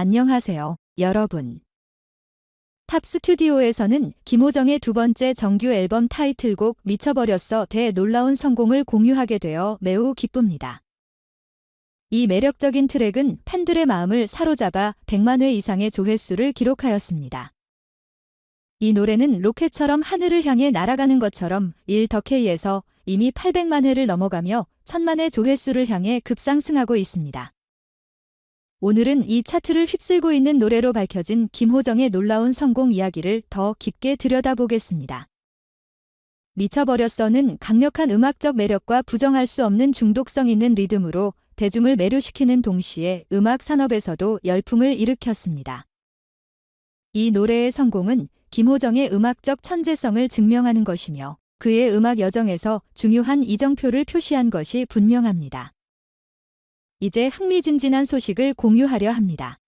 안녕하세요, 여러분. 탑 스튜디오에서는 김호정의 두 번째 정규 앨범 타이틀곡 미쳐버렸어 대 놀라운 성공을 공유하게 되어 매우 기쁩니다. 이 매력적인 트랙은 팬들의 마음을 사로잡아 100만 회 이상의 조회수를 기록하였습니다. 이 노래는 로켓처럼 하늘을 향해 날아가는 것처럼 1더K에서 이미 800만 회를 넘어가며 1000만 회 조회수를 향해 급상승하고 있습니다. 오늘은 이 차트를 휩쓸고 있는 노래로 밝혀진 김호정의 놀라운 성공 이야기를 더 깊게 들여다보겠습니다. 미쳐버렸어는 강력한 음악적 매력과 부정할 수 없는 중독성 있는 리듬으로 대중을 매료시키는 동시에 음악 산업에서도 열풍을 일으켰습니다. 이 노래의 성공은 김호정의 음악적 천재성을 증명하는 것이며 그의 음악 여정에서 중요한 이정표를 표시한 것이 분명합니다. 이제 흥미진진한 소식을 공유하려 합니다.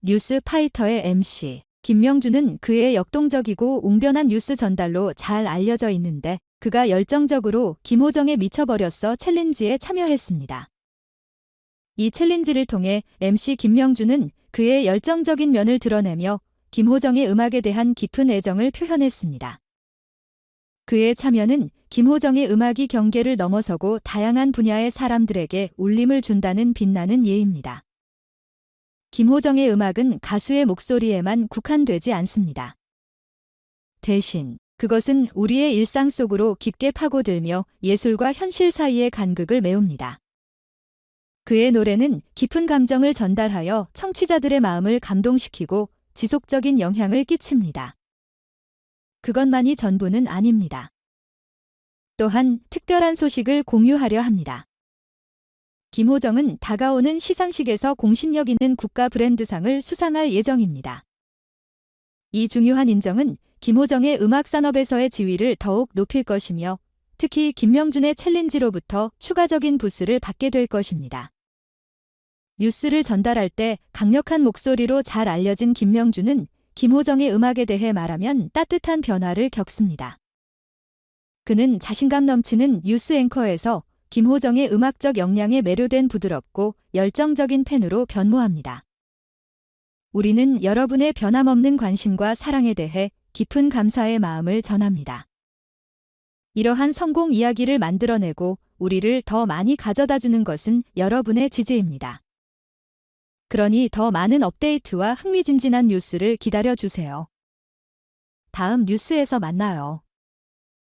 뉴스 파이터의 MC 김명준은 그의 역동적이고 웅변한 뉴스 전달로 잘 알려져 있는데 그가 열정적으로 김호정의 미쳐버렸어 챌린지에 참여했습니다. 이 챌린지를 통해 MC 김명준은 그의 열정적인 면을 드러내며 김호정의 음악에 대한 깊은 애정을 표현했습니다. 그의 참여는 김호정의 음악이 경계를 넘어서고 다양한 분야의 사람들에게 울림을 준다는 빛나는 예입니다. 김호정의 음악은 가수의 목소리에만 국한되지 않습니다. 대신 그것은 우리의 일상 속으로 깊게 파고들며 예술과 현실 사이의 간극을 메웁니다. 그의 노래는 깊은 감정을 전달하여 청취자들의 마음을 감동시키고 지속적인 영향을 끼칩니다. 그것만이 전부는 아닙니다. 또한 특별한 소식을 공유하려 합니다. 김호정은 다가오는 시상식에서 공신력 있는 국가 브랜드상을 수상할 예정입니다. 이 중요한 인정은 김호정의 음악 산업에서의 지위를 더욱 높일 것이며 특히 김명준의 챌린지로부터 추가적인 부스를 받게 될 것입니다. 뉴스를 전달할 때 강력한 목소리로 잘 알려진 김명준은 김호정의 음악에 대해 말하면 따뜻한 변화를 겪습니다. 그는 자신감 넘치는 뉴스 앵커에서 김호정의 음악적 역량에 매료된 부드럽고 열정적인 팬으로 변모합니다. 우리는 여러분의 변함없는 관심과 사랑에 대해 깊은 감사의 마음을 전합니다. 이러한 성공 이야기를 만들어내고 우리를 더 많이 가져다 주는 것은 여러분의 지지입니다. 그러니 더 많은 업데이트와 흥미진진한 뉴스를 기다려 주세요. 다음 뉴스에서 만나요.